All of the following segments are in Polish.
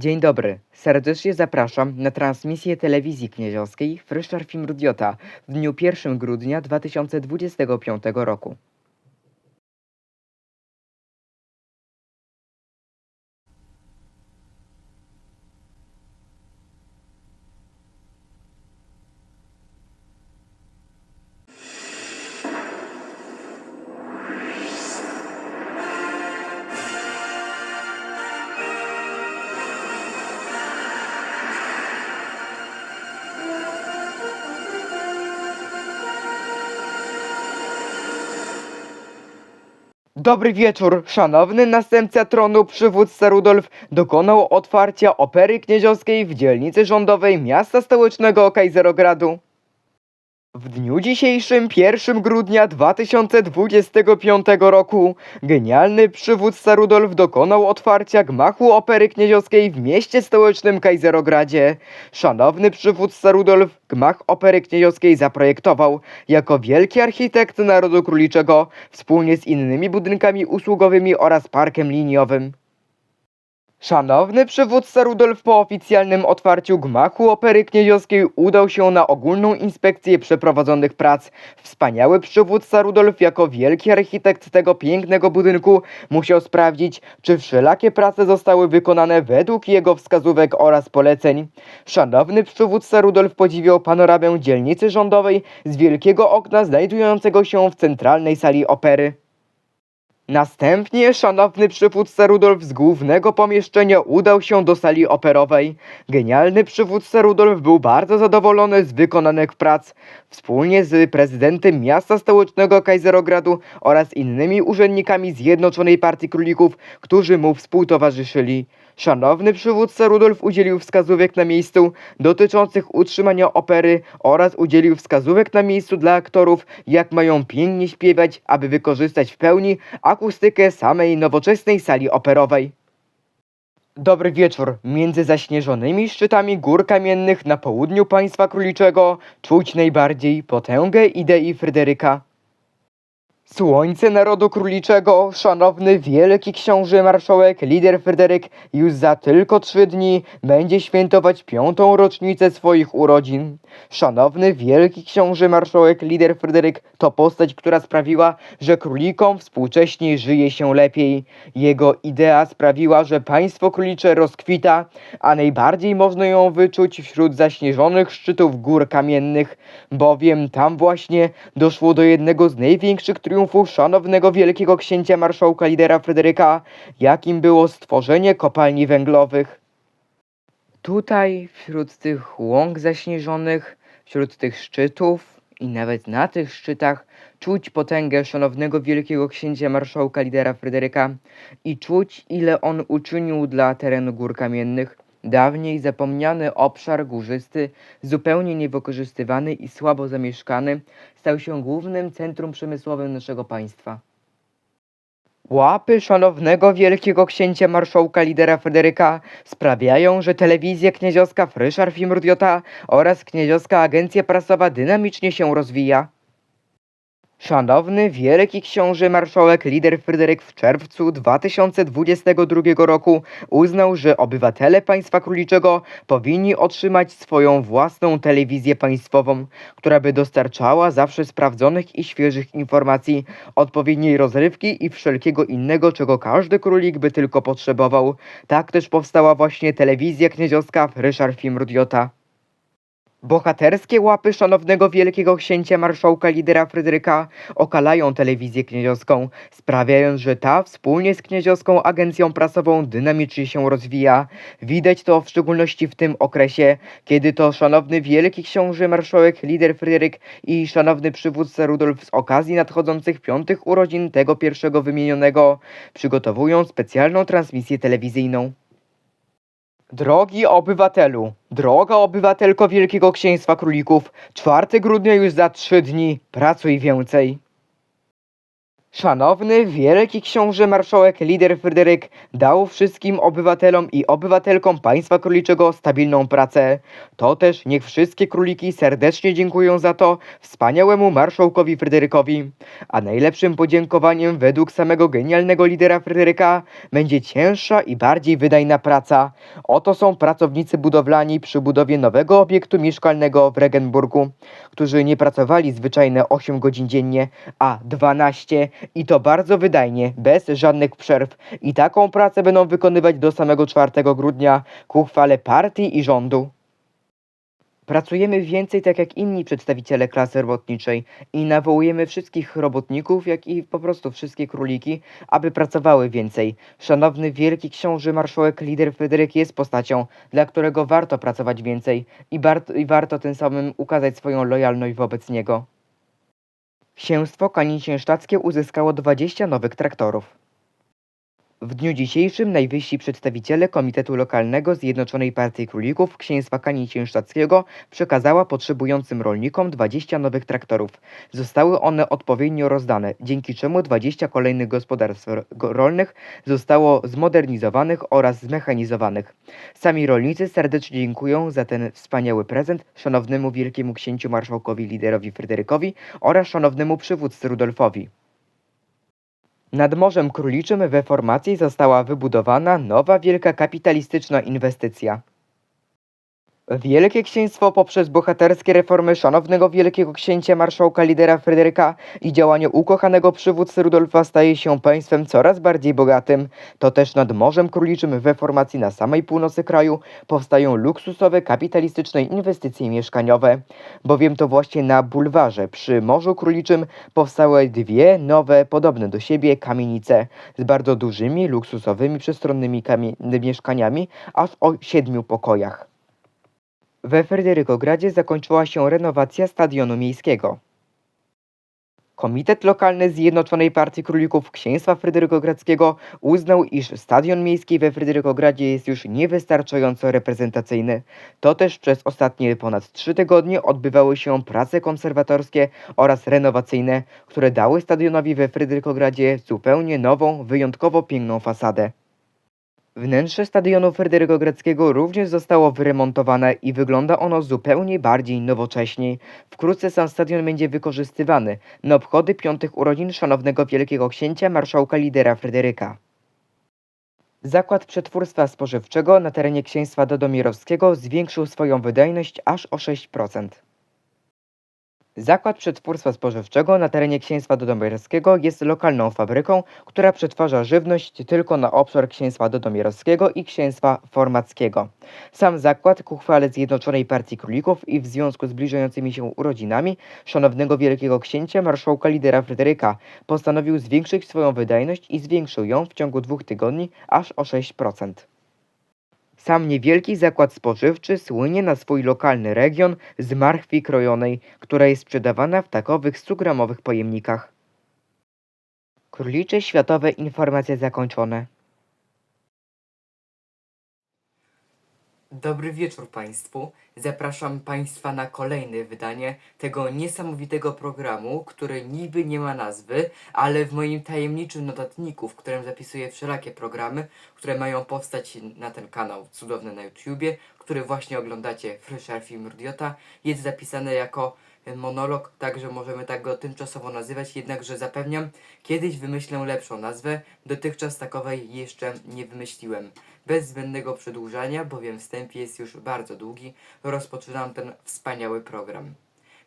Dzień dobry, serdecznie zapraszam na transmisję telewizji kniedziowskiej Fryszczar Film Rudiota w dniu 1 grudnia 2025 roku. Dobry wieczór, szanowny następca tronu przywódca Rudolf dokonał otwarcia opery kniedziowskiej w dzielnicy rządowej miasta stołecznego Kajzerogradu. W dniu dzisiejszym, 1 grudnia 2025 roku, genialny przywódca Rudolf dokonał otwarcia gmachu opery kniedziowskiej w mieście stołecznym Kajzerogradzie. Szanowny przywódca Rudolf gmach opery kniedziowskiej zaprojektował jako wielki architekt narodu króliczego wspólnie z innymi budynkami usługowymi oraz parkiem liniowym. Szanowny przywódca Rudolf po oficjalnym otwarciu gmachu opery kniedziowskiej udał się na ogólną inspekcję przeprowadzonych prac. Wspaniały przywódca Rudolf jako wielki architekt tego pięknego budynku musiał sprawdzić, czy wszelakie prace zostały wykonane według jego wskazówek oraz poleceń. Szanowny przywódca Rudolf podziwiał panoramę dzielnicy rządowej z wielkiego okna znajdującego się w centralnej sali opery. Następnie szanowny przywódca Rudolf z głównego pomieszczenia udał się do sali operowej. Genialny przywódca Rudolf był bardzo zadowolony z wykonanych prac. Wspólnie z prezydentem miasta stołecznego Kajzerogradu oraz innymi urzędnikami Zjednoczonej Partii Królików, którzy mu współtowarzyszyli. Szanowny przywódca Rudolf udzielił wskazówek na miejscu dotyczących utrzymania opery oraz udzielił wskazówek na miejscu dla aktorów, jak mają pięknie śpiewać, aby wykorzystać w pełni akustykę samej nowoczesnej sali operowej. Dobry wieczór. Między zaśnieżonymi szczytami gór kamiennych na południu państwa króliczego czuć najbardziej potęgę idei Fryderyka. Słońce narodu króliczego, szanowny wielki książę marszałek lider Fryderyk już za tylko trzy dni będzie świętować piątą rocznicę swoich urodzin. Szanowny wielki książę marszałek lider Fryderyk to postać, która sprawiła, że królikom współcześnie żyje się lepiej. Jego idea sprawiła, że państwo królicze rozkwita, a najbardziej można ją wyczuć wśród zaśnieżonych szczytów gór kamiennych, bowiem tam właśnie doszło do jednego z największych triumfów szanownego wielkiego księcia marszałka lidera Fryderyka, jakim było stworzenie kopalni węglowych. Tutaj, wśród tych łąk zaśnieżonych, wśród tych szczytów i nawet na tych szczytach czuć potęgę szanownego wielkiego księcia marszałka lidera Fryderyka i czuć, ile on uczynił dla terenu gór kamiennych. Dawniej zapomniany obszar górzysty, zupełnie niewykorzystywany i słabo zamieszkany, stał się głównym centrum przemysłowym naszego państwa. Łapy szanownego wielkiego księcia marszałka lidera Fryderyka sprawiają, że telewizja kniedziowska Fryszar Film Rudiota oraz kniedziowska agencja prasowa dynamicznie się rozwija. Szanowny wielki książę marszałek lider Fryderyk w czerwcu 2022 roku uznał, że obywatele państwa króliczego powinni otrzymać swoją własną telewizję państwową, która by dostarczała zawsze sprawdzonych i świeżych informacji, odpowiedniej rozrywki i wszelkiego innego, czego każdy królik by tylko potrzebował. Tak też powstała właśnie telewizja kniedziowska Ryszard Film Rudiota. Bohaterskie łapy szanownego wielkiego księcia marszałka lidera Fryderyka okalają telewizję kniedziowską, sprawiając, że ta wspólnie z kniedziowską agencją prasową dynamicznie się rozwija. Widać to w szczególności w tym okresie, kiedy to szanowny wielki książę marszałek lider Fryderyk i szanowny przywódca Rudolf z okazji nadchodzących piątych urodzin tego pierwszego wymienionego przygotowują specjalną transmisję telewizyjną. Drogi obywatelu, droga obywatelko Wielkiego Księstwa Królików, 4 grudnia już za trzy dni, pracuj więcej. Szanowny wielki książę marszałek lider Fryderyk dał wszystkim obywatelom i obywatelkom państwa króliczego stabilną pracę. To też niech wszystkie króliki serdecznie dziękują za to wspaniałemu marszałkowi Fryderykowi. A najlepszym podziękowaniem według samego genialnego lidera Fryderyka będzie cięższa i bardziej wydajna praca. Oto są pracownicy budowlani przy budowie nowego obiektu mieszkalnego w Regenburgu, którzy nie pracowali zwyczajne 8 godzin dziennie, a 12 i to bardzo wydajnie, bez żadnych przerw. I taką pracę będą wykonywać do samego 4 grudnia ku chwale partii i rządu. Pracujemy więcej tak jak inni przedstawiciele klasy robotniczej i nawołujemy wszystkich robotników, jak i po prostu wszystkie króliki, aby pracowały więcej. Szanowny wielki książę marszałek lider Fryderyk jest postacią, dla którego warto pracować więcej i, i warto tym samym ukazać swoją lojalność wobec niego. Księstwo Kanincieńsztackie uzyskało 20 nowych traktorów. W dniu dzisiejszym najwyżsi przedstawiciele Komitetu Lokalnego Zjednoczonej Partii Królików Księstwa Kanincieńsztackiego przekazała potrzebującym rolnikom 20 nowych traktorów. Zostały one odpowiednio rozdane, dzięki czemu 20 kolejnych gospodarstw ro- go- rolnych zostało zmodernizowanych oraz zmechanizowanych. Sami rolnicy serdecznie dziękują za ten wspaniały prezent szanownemu wielkiemu księciu marszałkowi liderowi Fryderykowi oraz szanownemu przywódcy Rudolfowi. Nad Morzem Króliczym we formacji została wybudowana nowa wielka kapitalistyczna inwestycja. Wielkie Księstwo poprzez bohaterskie reformy szanownego wielkiego księcia marszałka lidera Fryderyka i działanie ukochanego przywódcy Rudolfa staje się państwem coraz bardziej bogatym. To też nad Morzem Króliczym we formacji na samej północy kraju powstają luksusowe kapitalistyczne inwestycje mieszkaniowe, bowiem to właśnie na bulwarze przy Morzu Króliczym powstały dwie nowe, podobne do siebie kamienice z bardzo dużymi, luksusowymi, przestronnymi mieszkaniami, aż o siedmiu pokojach. We Fryderykogradzie zakończyła się renowacja stadionu miejskiego. Komitet Lokalny Zjednoczonej Partii Królików Księstwa Fryderykogradzkiego uznał, iż stadion miejski we Fryderykogradzie jest już niewystarczająco reprezentacyjny. To też przez ostatnie ponad trzy tygodnie odbywały się prace konserwatorskie oraz renowacyjne, które dały stadionowi we Fryderykogradzie zupełnie nową, wyjątkowo piękną fasadę. Wnętrze stadionu Fryderykogradzkiego również zostało wyremontowane i wygląda ono zupełnie bardziej nowocześnie. Wkrótce sam stadion będzie wykorzystywany na obchody piątych urodzin szanownego wielkiego księcia marszałka lidera Fryderyka. Zakład przetwórstwa spożywczego na terenie księstwa Dodomierowskiego zwiększył swoją wydajność aż o 6%. Zakład przetwórstwa spożywczego na terenie księstwa Dodomierowskiego jest lokalną fabryką, która przetwarza żywność tylko na obszar księstwa Dodomierowskiego i księstwa Formackiego. Sam zakład ku chwale Zjednoczonej Partii Królików i w związku z zbliżającymi się urodzinami szanownego wielkiego księcia marszałka lidera Fryderyka postanowił zwiększyć swoją wydajność i zwiększył ją w ciągu dwóch tygodni aż o 6%. Sam niewielki zakład spożywczy słynie na swój lokalny region z marchwi krojonej, która jest sprzedawana w takowych 100-gramowych pojemnikach. Królicze światowe informacje zakończone. Dobry wieczór Państwu. Zapraszam Państwa na kolejne wydanie tego niesamowitego programu, który niby nie ma nazwy, ale w moim tajemniczym notatniku, w którym zapisuję wszelakie programy, które mają powstać na ten kanał cudowny na YouTubie, który właśnie oglądacie, Frischer Film Rudiota, jest zapisane jako monolog, także możemy tak go tymczasowo nazywać, jednakże zapewniam, kiedyś wymyślę lepszą nazwę, dotychczas takowej jeszcze nie wymyśliłem. Bez zbędnego przedłużania, bowiem wstęp jest już bardzo długi, rozpoczynam ten wspaniały program.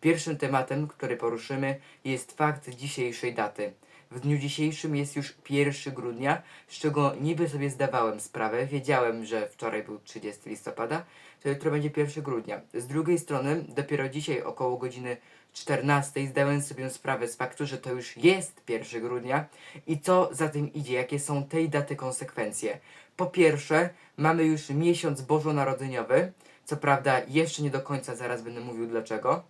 Pierwszym tematem, który poruszymy, jest fakt dzisiejszej daty. W dniu dzisiejszym jest już 1 grudnia, z czego niby sobie zdawałem sprawę, wiedziałem, że wczoraj był 30 listopada, to jutro będzie 1 grudnia. Z drugiej strony, dopiero dzisiaj około godziny 14 zdałem sobie sprawę z faktu, że to już jest 1 grudnia i co za tym idzie, jakie są tej daty konsekwencje. Po pierwsze, mamy już miesiąc bożonarodzeniowy, co prawda jeszcze nie do końca, zaraz będę mówił dlaczego.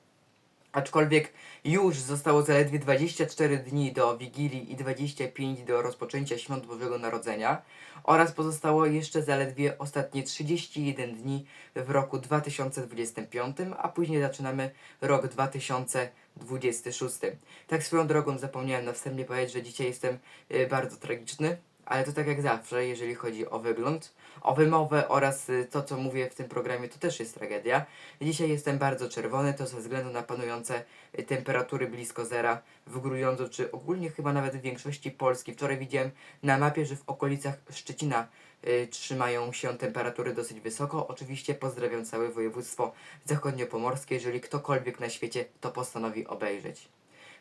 Aczkolwiek już zostało zaledwie 24 dni do Wigilii i 25 do rozpoczęcia Świąt Bożego Narodzenia oraz pozostało jeszcze zaledwie ostatnie 31 dni w roku 2025, a później zaczynamy rok 2026. Tak swoją drogą zapomniałem na wstępie powiedzieć, że dzisiaj jestem y, bardzo tragiczny, ale to tak jak zawsze, jeżeli chodzi o wygląd, o wymowę oraz y, to, co mówię w tym programie, to też jest tragedia. Dzisiaj jestem bardzo czerwony, to ze względu na panujące y, temperatury blisko zera w Grudziądzu, czy ogólnie chyba nawet w większości Polski. Wczoraj widziałem na mapie, że w okolicach Szczecina y, trzymają się temperatury dosyć wysoko. Oczywiście pozdrawiam całe województwo zachodniopomorskie, jeżeli ktokolwiek na świecie to postanowi obejrzeć.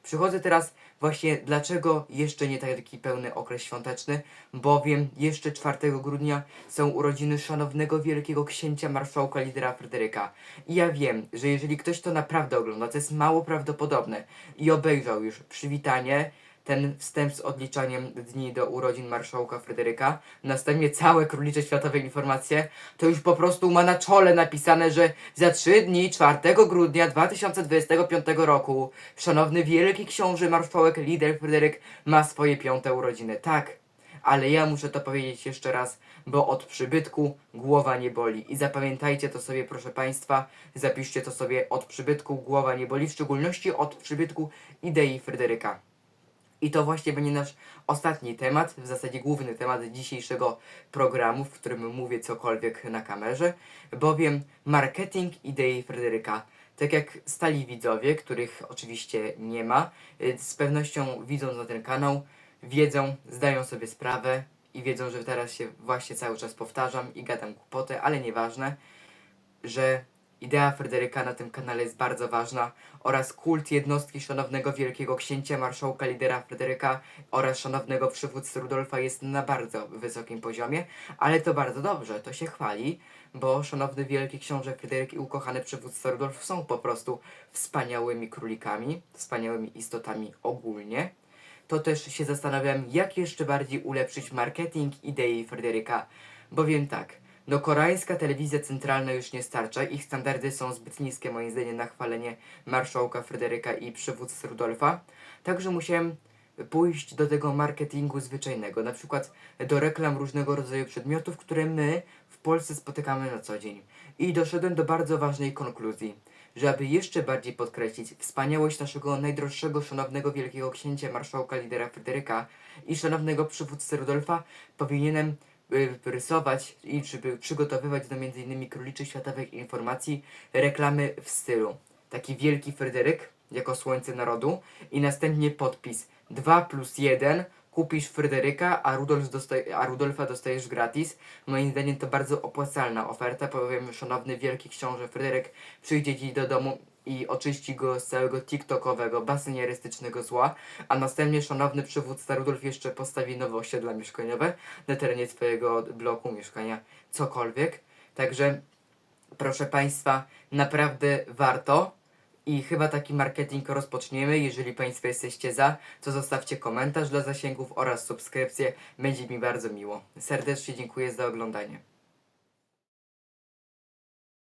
Przychodzę teraz właśnie dlaczego jeszcze nie taki pełny okres świąteczny, bowiem jeszcze 4 grudnia są urodziny szanownego wielkiego księcia marszałka lidera Fryderyka. I ja wiem, że jeżeli ktoś to naprawdę ogląda, to jest mało prawdopodobne i obejrzał już przywitanie, ten wstęp z odliczaniem dni do urodzin marszałka Fryderyka, następnie całe królicze światowe informacje, to już po prostu ma na czole napisane, że za trzy dni 4 grudnia 2025 roku szanowny wielki książę marszałek lider Fryderyk ma swoje piąte urodziny. Tak, ale ja muszę to powiedzieć jeszcze raz, bo od przybytku głowa nie boli. I zapamiętajcie to sobie, proszę Państwa, zapiszcie to sobie, od przybytku głowa nie boli, w szczególności od przybytku idei Fryderyka. I to właśnie będzie nasz ostatni temat, w zasadzie główny temat dzisiejszego programu, w którym mówię cokolwiek na kamerze, bowiem marketing idei Fryderyka. Tak jak stali widzowie, których oczywiście nie ma, z pewnością widząc na ten kanał, wiedzą, zdają sobie sprawę i wiedzą, że teraz się właśnie cały czas powtarzam i gadam głupoty, ale nieważne, że idea Fryderyka na tym kanale jest bardzo ważna oraz kult jednostki szanownego wielkiego księcia marszałka lidera Fryderyka oraz szanownego przywódcy Rudolfa jest na bardzo wysokim poziomie, ale to bardzo dobrze, to się chwali, bo szanowny wielki książę Fryderyk i ukochany przywódca Rudolf są po prostu wspaniałymi królikami, wspaniałymi istotami ogólnie to też się zastanawiam, jak jeszcze bardziej ulepszyć marketing idei Fryderyka. Bowiem tak, no koreańska telewizja centralna już nie starcza, ich standardy są zbyt niskie moim zdaniem na chwalenie marszałka Fryderyka i przywódcy Rudolfa. Także musiałem pójść do tego marketingu zwyczajnego, na przykład do reklam różnego rodzaju przedmiotów, które my w Polsce spotykamy na co dzień. I doszedłem do bardzo ważnej konkluzji że aby jeszcze bardziej podkreślić wspaniałość naszego najdroższego, szanownego wielkiego księcia marszałka lidera Fryderyka i szanownego przywódcy Rudolfa, powinienem rysować i przygotowywać do m.in. króliczych światowych informacji reklamy w stylu taki wielki Fryderyk jako słońce narodu i następnie podpis 2 plus 1 kupisz Fryderyka, a, Rudolf a Rudolfa dostajesz gratis. Moim zdaniem to bardzo opłacalna oferta, bowiem szanowny wielki książę Fryderyk przyjdzie ci do domu i oczyści go z całego tiktokowego, basynierystycznego zła, a następnie szanowny przywódca Rudolf jeszcze postawi nowe osiedla mieszkaniowe na terenie twojego bloku, mieszkania, cokolwiek. Także proszę Państwa, naprawdę warto. I chyba taki marketing rozpoczniemy. Jeżeli Państwo jesteście za, to zostawcie komentarz dla zasięgów oraz subskrypcję. Będzie mi bardzo miło. Serdecznie dziękuję za oglądanie.